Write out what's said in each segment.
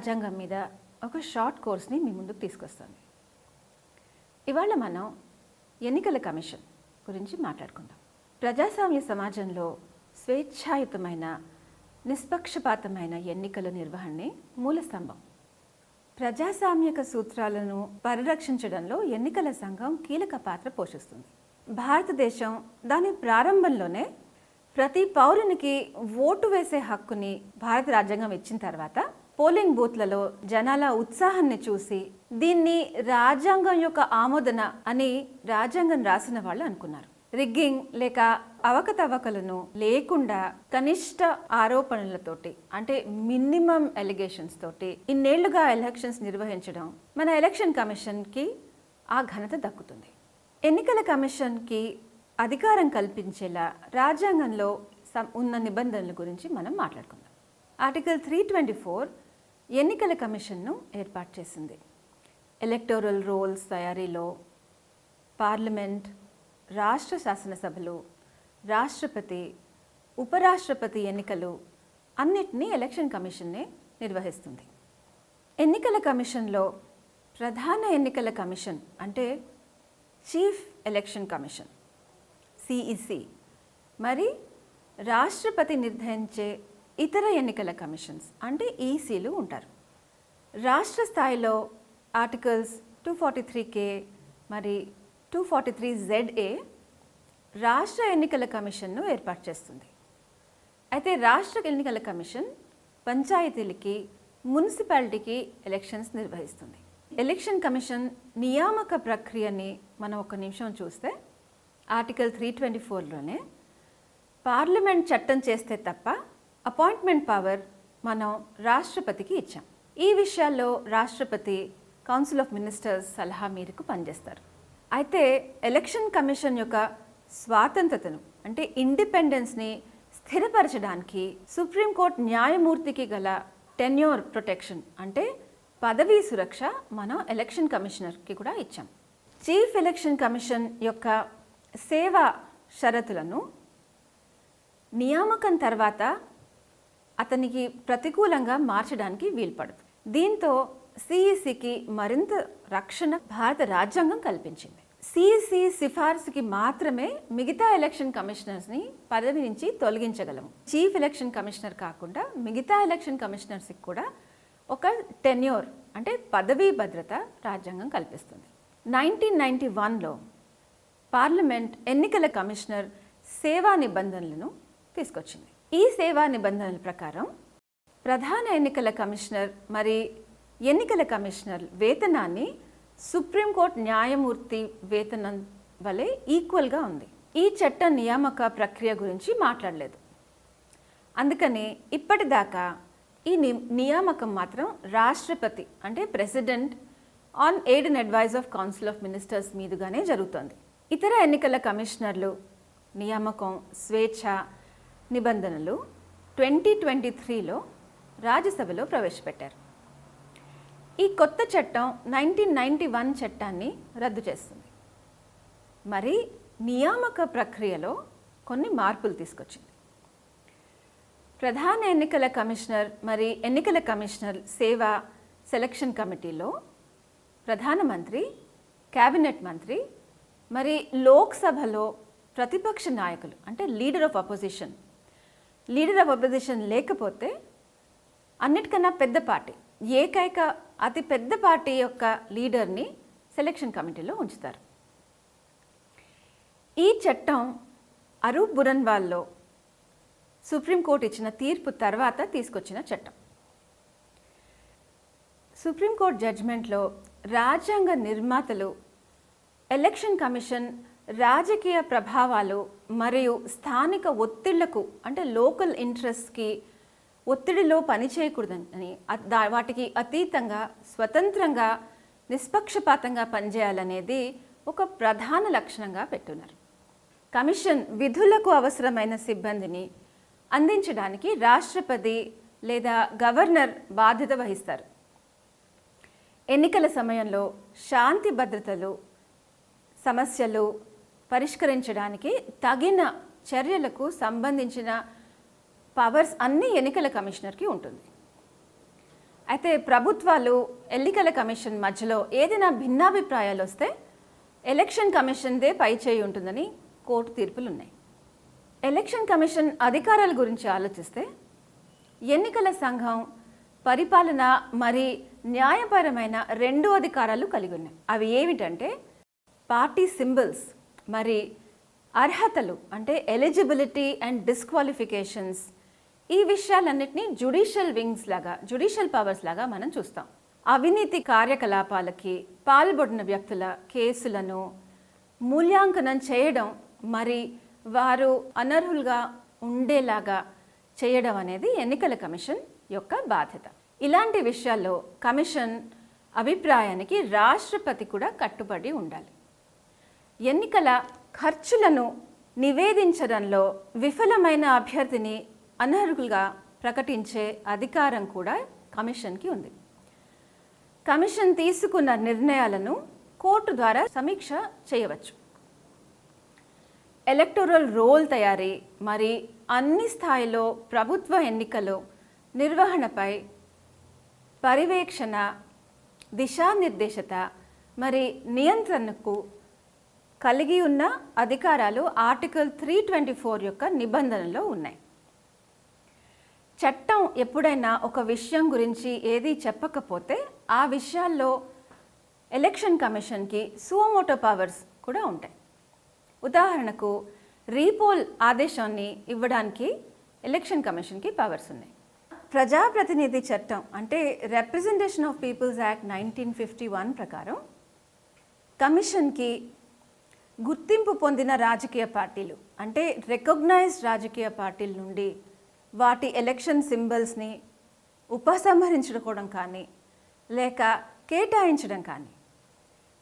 రాజ్యాంగం మీద ఒక షార్ట్ కోర్స్ని మీ ముందుకు తీసుకొస్తాను. ఇవాళ మనం ఎన్నికల కమిషన్ గురించి మాట్లాడుకుందాం. ప్రజాస్వామ్య సమాజంలో స్వేచ్ఛాయుతమైన నిష్పక్షపాతమైన ఎన్నికల నిర్వహణే మూల స్తంభం. ప్రజాస్వామ్యక సూత్రాలను పరిరక్షించడంలో ఎన్నికల సంఘం కీలక పాత్ర పోషిస్తుంది. భారతదేశం దాని ప్రారంభంలోనే ప్రతి పౌరునికి ఓటు వేసే హక్కుని భారత రాజ్యాంగం ఇచ్చిన తర్వాత పోలింగ్ బూత్లలో జనాల ఉత్సాహాన్ని చూసి దీన్ని రాజ్యాంగం యొక్క ఆమోదన అని రాజ్యాంగం రాసిన వాళ్ళు అనుకున్నారు. రిగ్గింగ్ లేక అవకతవకలను లేకుండా కనిష్ట ఆరోపణలతోటి అంటే మినిమం ఎలిగేషన్స్ తోటి ఇన్నేళ్ళుగా ఎలక్షన్స్ నిర్వహించడం మన ఎలక్షన్ కమిషన్కి ఆ ఘనత దక్కుతుంది. ఎన్నికల కమిషన్కి అధికారం కల్పించేలా రాజ్యాంగంలో ఉన్న నిబంధనల గురించి మనం మాట్లాడుకుందాం. ఆర్టికల్ త్రీ ట్వంటీ ఫోర్ ఎన్నికల కమిషన్ను ఏర్పాటు చేసింది. ఎలక్టోరల్ రోల్స్ తయారీలో పార్లమెంట్ రాష్ట్ర శాసనసభలు రాష్ట్రపతి ఉపరాష్ట్రపతి ఎన్నికలు అన్నిటినీ ఎలక్షన్ కమిషన్నే నిర్వహిస్తుంది. ఎన్నికల కమిషన్లో ప్రధాన ఎన్నికల కమిషన్ అంటే చీఫ్ ఎలక్షన్ కమిషన్ సిఈసి. మరి రాష్ట్రపతి నిర్ణయించే ఇతర ఎన్నికల కమిషన్స్ అంటే ఈసీలు ఉంటారు. రాష్ట్ర స్థాయిలో articles two forty three K మరి టూ ఫార్టీ త్రీ జెడ్ఏ రాష్ట్ర ఎన్నికల కమిషన్ను ఏర్పాటు చేస్తుంది. అయితే రాష్ట్ర ఎన్నికల కమిషన్ పంచాయతీలకి మున్సిపాలిటీకి ఎలక్షన్స్ నిర్వహిస్తుంది. ఎలక్షన్ కమిషన్ నియామక ప్రక్రియని మనం ఒక నిమిషం చూస్తే ఆర్టికల్ త్రీ ట్వంటీ ఫోర్లోనే పార్లమెంట్ చట్టం చేస్తే తప్ప అపాయింట్మెంట్ పవర్ మనం రాష్ట్రపతికి ఇచ్చాం. ఈ విషయాల్లో రాష్ట్రపతి కౌన్సిల్ ఆఫ్ మినిస్టర్స్ సలహా మేరకు పనిచేస్తారు. అయితే ఎలక్షన్ కమిషన్ యొక్క స్వాతంత్రతను అంటే ఇండిపెండెన్స్ని స్థిరపరచడానికి సుప్రీంకోర్టు న్యాయమూర్తికి గల టెన్యూర్ ప్రొటెక్షన్ అంటే పదవీ సురక్ష మనం ఎలక్షన్ కమిషనర్కి కూడా ఇచ్చాం. చీఫ్ ఎలక్షన్ కమిషన్ యొక్క సేవా షరతులను నియామకం తర్వాత అతనికి ప్రతికూలంగా మార్చడానికి వీల్పడదు. దీంతో సిఈసికి మరింత రక్షణ భారత రాజ్యాంగం కల్పించింది. సిఈసి సిఫార్సుకి మాత్రమే మిగతా ఎలక్షన్ కమిషనర్స్ని పదవి నుంచి తొలగించగలము. చీఫ్ ఎలక్షన్ కమిషనర్ కాకుండా మిగతా ఎలక్షన్ కమిషనర్స్కి కూడా ఒక టెన్యూర్ అంటే పదవీ భద్రత రాజ్యాంగం కల్పిస్తుంది. నైన్టీన్ నైంటీ వన్లో పార్లమెంట్ ఎన్నికల కమిషనర్ సేవా నిబంధనలను తీసుకొచ్చింది. ఈ సేవా నిబంధనల ప్రకారం ప్రధాన ఎన్నికల కమిషనర్ మరి ఎన్నికల కమిషనర్ వేతనాన్ని సుప్రీంకోర్టు న్యాయమూర్తి వేతనం వలె ఈక్వల్గా ఉంది. ఈ చట్ట నియామక ప్రక్రియ గురించి మాట్లాడలేదు. అందుకని ఇప్పటిదాకా ఈ ని నియామకం మాత్రం రాష్ట్రపతి అంటే president on aid and advice of council of ministers మీదుగానే జరుగుతోంది. ఇతర ఎన్నికల కమిషనర్లు నియామకం స్వేచ్ఛ నిబంధనలు ట్వంటీ ట్వంటీ త్రీలో రాజ్యసభలో ప్రవేశపెట్టారు. ఈ కొత్త చట్టం నైన్టీన్ నైంటీ వన్ చట్టాన్ని రద్దు చేస్తుంది. మరి నియామక ప్రక్రియలో కొన్ని మార్పులు తీసుకొచ్చింది. ప్రధాన ఎన్నికల కమిషనర్ మరి ఎన్నికల కమిషనర్ సేవా సెలక్షన్ కమిటీలో ప్రధానమంత్రి కేబినెట్ మంత్రి మరి లోక్సభలో ప్రతిపక్ష నాయకులు అంటే leader of opposition leader of opposition లేకపోతే అన్నిటికన్నా పెద్ద పార్టీ ఏకైక అతి పెద్ద పార్టీ యొక్క లీడర్ని సెలక్షన్ కమిటీలో ఉంచుతారు. ఈ చట్టం అరూప్ బురన్వాల్లో సుప్రీంకోర్టు ఇచ్చిన తీర్పు తర్వాత తీసుకొచ్చిన చట్టం. సుప్రీంకోర్టు జడ్జ్మెంట్లో రాజ్యాంగ నిర్మాతలు ఎలక్షన్ కమిషన్ రాజకీయ ప్రభావాలు మరియు స్థానిక ఒత్తిళ్ళకు అంటే లోకల్ ఇంట్రెస్ట్కి ఒత్తిడిలో పనిచేయకూడదని అ- దా- వాటికి అతీతంగా స్వతంత్రంగా నిష్పక్షపాతంగా పనిచేయాలనేది ఒక ప్రధాన లక్షణంగా పెట్టున్నారు. కమిషన్ విధులకు అవసరమైన సిబ్బందిని అందించడానికి రాష్ట్రపతి లేదా గవర్నర్ బాధ్యత వహిస్తారు. ఎన్నికల సమయంలో శాంతి భద్రతలు సమస్యలు పరిష్కరించడానికి తగిన చర్యలకు సంబంధించిన పవర్స్ అన్ని ఎన్నికల కమిషనర్కి ఉంటుంది. అయితే ప్రభుత్వాలు ఎన్నికల కమిషన్ మధ్యలో ఏదైనా భిన్నాభిప్రాయాలు వస్తే ఎలక్షన్ కమిషన్దే పై చేయి ఉంటుందని కోర్టు తీర్పులు ఉన్నాయి ఎలక్షన్ కమిషన్ అధికారాల గురించి ఆలోచిస్తే ఎన్నికల సంఘం పరిపాలన మరి న్యాయపరమైన రెండు అధికారాలు కలిగి ఉన్నాయి. అవి ఏమిటంటే పార్టీ సింబల్స్ మరి అర్హతలు అంటే ఎలిజిబిలిటీ అండ్ డిస్క్వాలిఫికేషన్స్ ఈ విషయాలన్నింటినీ జుడిషియల్ వింగ్స్ లాగా జుడిషియల్ పవర్స్ లాగా మనం చూస్తాం. అవినీతి కార్యకలాపాలకి పాల్పడిన వ్యక్తుల కేసులను మూల్యాంకనం చేయడం మరి వారు అనర్హులుగా ఉండేలాగా చేయడం అనేది ఎన్నికల కమిషన్ యొక్క బాధ్యత. ఇలాంటి విషయాల్లో కమిషన్ అభిప్రాయానికి రాష్ట్రపతి కూడా కట్టుబడి ఉండాలి. ఎన్నికల ఖర్చులను నివేదించడంలో విఫలమైన అభ్యర్థిని అనర్హులుగా ప్రకటించే అధికారం కూడా కమిషన్కి ఉంది. కమిషన్ తీసుకున్న నిర్ణయాలను కోర్టు ద్వారా సమీక్ష చేయవచ్చు. ఎలక్టోరల్ రోల్ తయారీ మరి అన్ని స్థాయిలో ప్రభుత్వ ఎన్నికలు నిర్వహణపై పర్యవేక్షణ దిశానిర్దేశత మరి నియంత్రణకు కలిగి ఉన్న అధికారాలు ఆర్టికల్ త్రీ ట్వంటీ ఫోర్ యొక్క నిబంధనలో ఉన్నాయి. చట్టం ఎప్పుడైనా ఒక విషయం గురించి ఏది చెప్పకపోతే ఆ విషయాల్లో ఎలక్షన్ కమిషన్కి సువమోటో పవర్స్ కూడా ఉంటాయి. ఉదాహరణకు రీపోల్ ఆదేశాన్ని ఇవ్వడానికి ఎలక్షన్ కమిషన్కి పవర్స్ ఉన్నాయి. ప్రజాప్రతినిధి చట్టం అంటే representation of peoples act nineteen fifty one ప్రకారం కమిషన్కి గుర్తింపు పొందిన రాజకీయ పార్టీలు. అంటే రికగ్నైజ్డ్ రాజకీయ పార్టీల నుండి వాటి ఎలక్షన్ సింబల్స్ని ఉపసంహరించుకోవడం కానీ లేక కేటాయించడం కానీ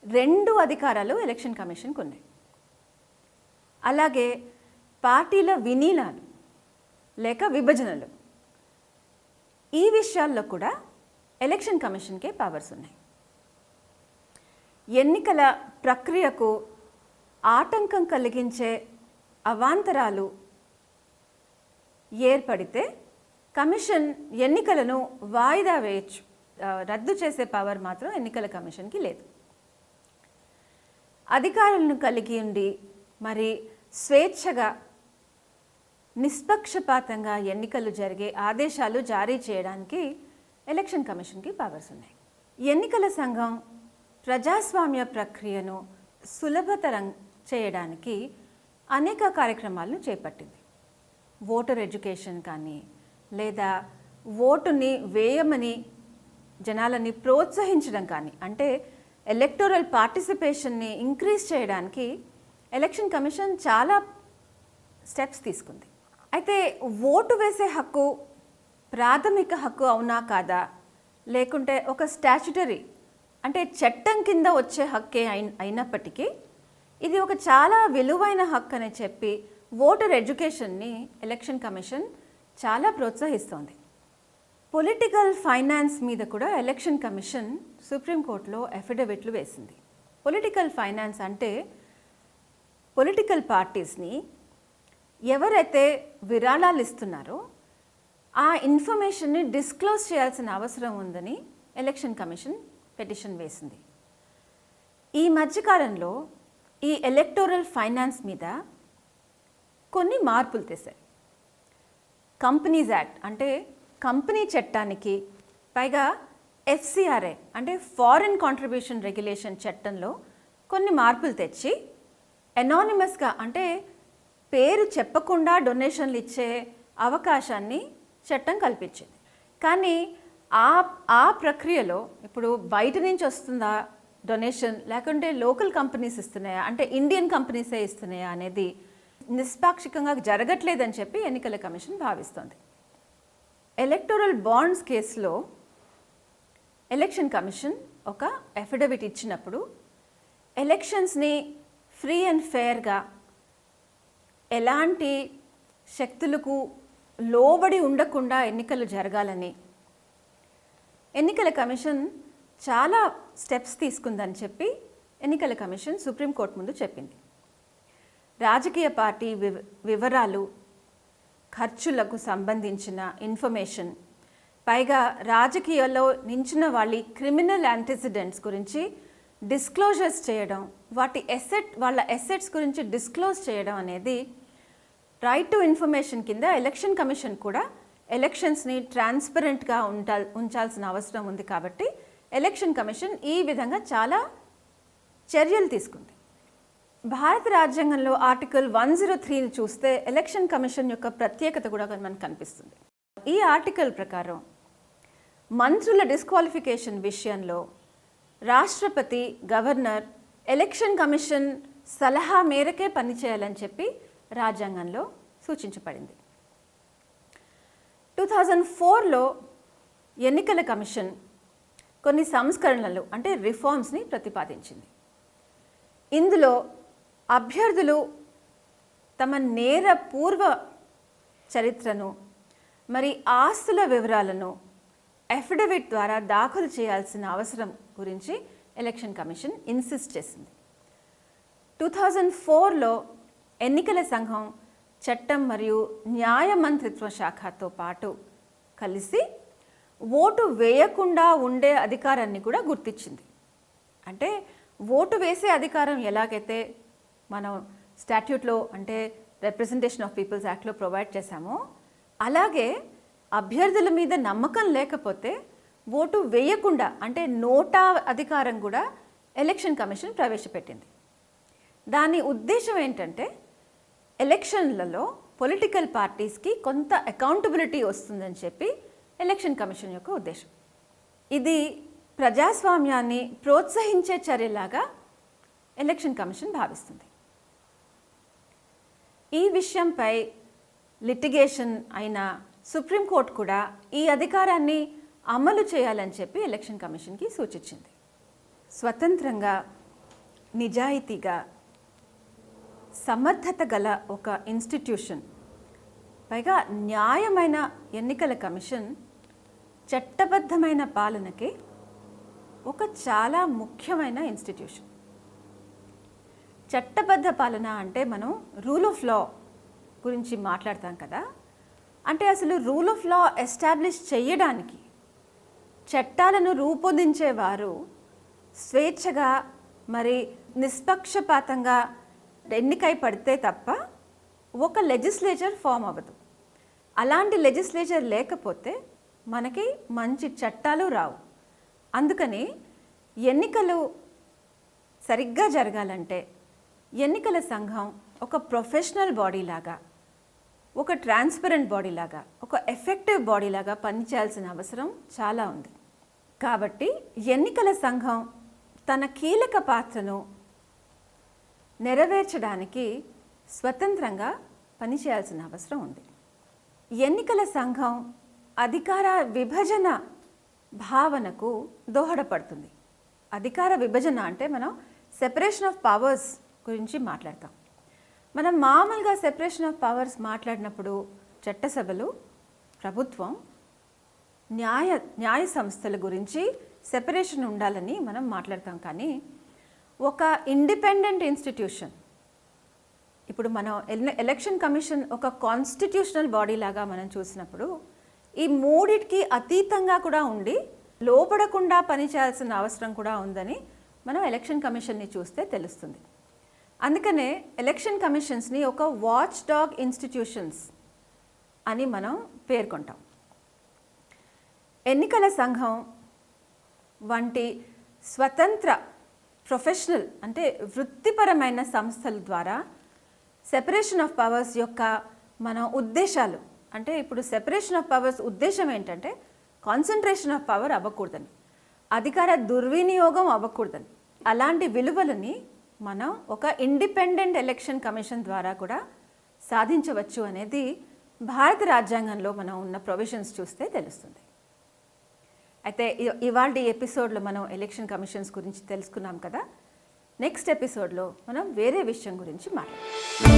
రెండు అధికారాలు ఎలక్షన్ కమిషన్కి ఉన్నాయి. అలాగే పార్టీల వినీలాలు లేక విభజనలు. ఈ విషయాల్లో కూడా ఎలక్షన్ కమిషన్కే పవర్స్ ఉన్నాయి. ఎన్నికల ప్రక్రియకు ఆటంకం కలిగించే అవాంతరాలు ఏర్పడితే కమిషన్ ఎన్నికలను వాయిదా వేయచ్చు. రద్దు చేసే పవర్ మాత్రం ఎన్నికల కమిషన్కి లేదు. అధికారులను కలిగి ఉండి మరి స్వేచ్ఛగా నిష్పక్షపాతంగా ఎన్నికలు జరిగే ఆదేశాలు జారీ చేయడానికి ఎలక్షన్ కమిషన్కి పవర్స్ ఉన్నాయి. ఎన్నికల సంఘం ప్రజాస్వామ్య ప్రక్రియను సులభతరం చేయడానికి అనేక కార్యక్రమాలను చేపట్టింది. ఓటర్ ఎడ్యుకేషన్ కానీ లేదా ఓటుని వేయమని జనాలని ప్రోత్సహించడం కానీ అంటే ఎలక్టోరల్ పార్టిసిపేషన్ని ఇంక్రీజ్ చేయడానికి ఎలక్షన్ కమిషన్ చాలా స్టెప్స్ తీసుకుంది. అయితే ఓటు వేసే హక్కు ప్రాథమిక హక్కు అవునా కాదా? లేకుంటే ఒక స్టాచ్యుటరీ అంటే చట్టం కింద వచ్చే హక్కే అయిన అయినప్పటికీ ఇది ఒక చాలా విలువైన హక్కు అని చెప్పి ఓటర్ ఎడ్యుకేషన్ని ఎలక్షన్ కమిషన్ చాలా ప్రోత్సహిస్తోంది. పొలిటికల్ ఫైనాన్స్ మీద కూడా ఎలక్షన్ కమిషన్ సుప్రీంకోర్టులో అఫిడవిట్లు వేసింది. పొలిటికల్ ఫైనాన్స్ అంటే పొలిటికల్ పార్టీస్ని ఎవరైతే విరాళాలు ఇస్తున్నారో ఆ ఇన్ఫర్మేషన్ని డిస్క్లోజ్ చేయాల్సిన అవసరం ఉందని ఎలక్షన్ కమిషన్ పిటిషన్ వేసింది. ఈ మధ్యకాలంలో ఈ ఎలక్టోరల్ ఫైనాన్స్ మీద కొన్ని మార్పులు తెశారు కంపెనీస్ యాక్ట్ అంటే కంపెనీ చట్టానికి పైగా ఎఫ్సిఆర్ఏ అంటే ఫారిన్ కాంట్రిబ్యూషన్ రెగ్యులేషన్ చట్టంలో కొన్ని మార్పులు తెచ్చి ఎనానిమస్గా అంటే పేరు చెప్పకుండా డొనేషన్లు ఇచ్చే అవకాశాన్ని చట్టం కల్పించింది. కానీ ఆ ఆ ప్రక్రియలో ఇప్పుడు బయట నుంచి వస్తుందా డొనేషన్ లేకుంటే లోకల్ కంపెనీస్ ఇస్తున్నాయా? అంటే ఇండియన్ కంపెనీసే ఇస్తున్నాయా అనేది నిష్పాక్షికంగా జరగట్లేదని చెప్పి ఎన్నికల కమిషన్ భావిస్తోంది. ఎలక్టోరల్ బాండ్స్ కేసులో ఎలక్షన్ కమిషన్ ఒక అఫిడవిట్ ఇచ్చినప్పుడు ఎలక్షన్స్ని ఫ్రీ అండ్ ఫేర్గా ఎలాంటి శక్తులకు లోబడి ఉండకుండా ఎన్నికలు జరగాలని ఎన్నికల కమిషన్ చాలా స్టెప్స్ తీసుకుందని చెప్పి ఎన్నికల కమిషన్ సుప్రీంకోర్టు ముందు చెప్పింది. రాజకీయ పార్టీ వి వివరాలు ఖర్చులకు సంబంధించిన ఇన్ఫర్మేషన్ పైగా రాజకీయాల్లో నించిన వాళ్ళ క్రిమినల్ యాంటిసిడెంట్స్ గురించి డిస్క్లోజర్స్ చేయడం వాటి ఎసెట్ వాళ్ళ ఎసెట్స్ గురించి డిస్క్లోజ్ చేయడం అనేది రైట్ టు ఇన్ఫర్మేషన్ కింద ఎలక్షన్ కమిషన్ కూడా ఎలక్షన్స్ని ట్రాన్స్పరెంట్గా ఉండాల్ ఉంచాల్సిన అవసరం ఉంది కాబట్టి ఎలక్షన్ కమిషన్ ఈ విధంగా చాలా చర్యలు తీసుకుంది. భారత రాజ్యాంగంలో ఆర్టికల్ వన్ జీరో త్రీని చూస్తే ఎలక్షన్ కమిషన్ యొక్క ప్రత్యేకత కూడా మనకు కనిపిస్తుంది. ఈ ఆర్టికల్ ప్రకారం మంత్రుల డిస్క్వాలిఫికేషన్ విషయంలో రాష్ట్రపతి గవర్నర్ ఎలక్షన్ కమిషన్ సలహా మేరకే పనిచేయాలని చెప్పి రాజ్యాంగంలో సూచించబడింది. టూ థౌజండ్ ఫోర్లో ఎన్నికల కమిషన్ కొన్ని సంస్కరణలు అంటే రిఫార్మ్స్ని ప్రతిపాదించింది. ఇందులో అభ్యర్థులు తమ నేర పూర్వ చరిత్రను మరి ఆస్తుల వివరాలను అఫిడవిట్ ద్వారా దాఖలు చేయాల్సిన అవసరం గురించి ఎలక్షన్ కమిషన్ ఇన్సిస్ట్ చేసింది. టూ థౌజండ్ ఫోర్లో ఎన్నికల సంఘం చట్టం మరియు న్యాయ మంత్రిత్వ శాఖతో పాటు కలిసి ఓటు వేయకుండా ఉండే అధికారాన్ని కూడా గుర్తించింది. అంటే ఓటు వేసే అధికారం ఎలాగైతే మనం స్టాట్యూట్లో అంటే రిప్రజెంటేషన్ ఆఫ్ పీపుల్స్ యాక్ట్లో ప్రొవైడ్ చేశామో అలాగే అభ్యర్థుల మీద నమ్మకం లేకపోతే ఓటు వేయకుండా అంటే నోటా అధికారం కూడా ఎలక్షన్ కమిషన్ ప్రవేశపెట్టింది. దాని ఉద్దేశం ఏంటంటే ఎలక్షన్లలో పొలిటికల్ పార్టీస్కి కొంత అకౌంటబిలిటీ వస్తుందని చెప్పి ఎలక్షన్ కమిషన్ యొక్క ఉద్దేశం. ఇది ప్రజాస్వామ్యాన్ని ప్రోత్సహించే చర్యలాగా ఎలక్షన్ కమిషన్ భావిస్తుంది. ఈ విషయంపై లిటిగేషన్ అయిన సుప్రీంకోర్టు కూడా ఈ అధికారాన్ని అమలు చేయాలని చెప్పి ఎలక్షన్ కమిషన్కి సూచించింది. స్వతంత్రంగా నిజాయితీగా సమర్థత గల ఒక ఇన్స్టిట్యూషన్ పైగా న్యాయమైన ఎన్నికల కమిషన్ చట్టబద్ధమైన పాలనకి ఒక చాలా ముఖ్యమైన ఇన్స్టిట్యూషన్ చట్టబద్ధ పాలన అంటే మనం రూల్ ఆఫ్ లా గురించి మాట్లాడతాం కదా? అంటే అసలు రూల్ ఆఫ్ లా ఎస్టాబ్లిష్ చేయడానికి చట్టాలను రూపొందించేవారు స్వేచ్ఛగా మరి నిష్పక్షపాతంగా ఎన్నికై పడితే తప్ప ఒక లెజిస్లేచర్ ఫామ్ అవ్వదు. అలాంటి లెజిస్లేచర్ లేకపోతే మనకి మంచి చట్టాలు రావు. అందుకని ఎన్నికలు సరిగ్గా జరగాలంటే ఎన్నికల సంఘం ఒక ప్రొఫెషనల్ బాడీ లాగా ఒక ట్రాన్స్పరెంట్ బాడీ లాగా ఒక ఎఫెక్టివ్ బాడీ లాగా పనిచేయాల్సిన అవసరం చాలా ఉంది. కాబట్టి ఎన్నికల సంఘం తన కీలక పాత్రను నెరవేర్చడానికి స్వతంత్రంగా పనిచేయాల్సిన అవసరం ఉంది. ఎన్నికల సంఘం అధికార విభజన భావనకు దోహదపడుతుంది. అధికార విభజన అంటే మనం సెపరేషన్ ఆఫ్ పవర్స్ గురించి మాట్లాడతాం. మనం మామూలుగా సెపరేషన్ ఆఫ్ పవర్స్ మాట్లాడినప్పుడు చట్టసభలు ప్రభుత్వం న్యాయ న్యాయ సంస్థల గురించి సెపరేషన్ ఉండాలని మనం మాట్లాడతాం కానీ ఒక ఇండిపెండెంట్ ఇన్స్టిట్యూషన్ ఇప్పుడు మనం ఎలక్షన్ కమిషన్ ఒక కాన్స్టిట్యూషనల్ బాడీ లాగా మనం చూసినప్పుడు ఈ మూడిటికి అతీతంగా కూడా ఉండి లోపడకుండా పనిచేయాల్సిన అవసరం కూడా ఉందని మనం ఎలక్షన్ కమిషన్ని చూస్తే తెలుస్తుంది. అందుకనే ఎలక్షన్ కమిషన్స్ని ఒక వాచ్ డాగ్ ఇన్స్టిట్యూషన్స్ అని మనం పేర్కొంటాం. ఎన్నికల సంఘం వంటి స్వతంత్ర ప్రొఫెషనల్ అంటే వృత్తిపరమైన సంస్థల ద్వారా సెపరేషన్ ఆఫ్ పవర్స్ యొక్క మన ఉద్దేశాలు అంటే ఇప్పుడు సెపరేషన్ ఆఫ్ పవర్స్ ఉద్దేశం ఏంటంటే కాన్సన్ట్రేషన్ ఆఫ్ పవర్ అవ్వకూడదని అధికార దుర్వినియోగం అవ్వకూడదని. అలాంటి విలువలని మనం ఒక ఇండిపెండెంట్ ఎలక్షన్ కమిషన్ ద్వారా కూడా సాధించవచ్చు అనేది భారత రాజ్యాంగంలో మనం ఉన్న ప్రొవిజన్స్ చూస్తే తెలుస్తుంది. అయితే ఇవాళ ఎపిసోడ్లో మనం ఎలక్షన్ కమిషన్స్ గురించి తెలుసుకున్నాం కదా. నెక్స్ట్ ఎపిసోడ్లో మనం వేరే విషయం గురించి మాట్లాడదాం.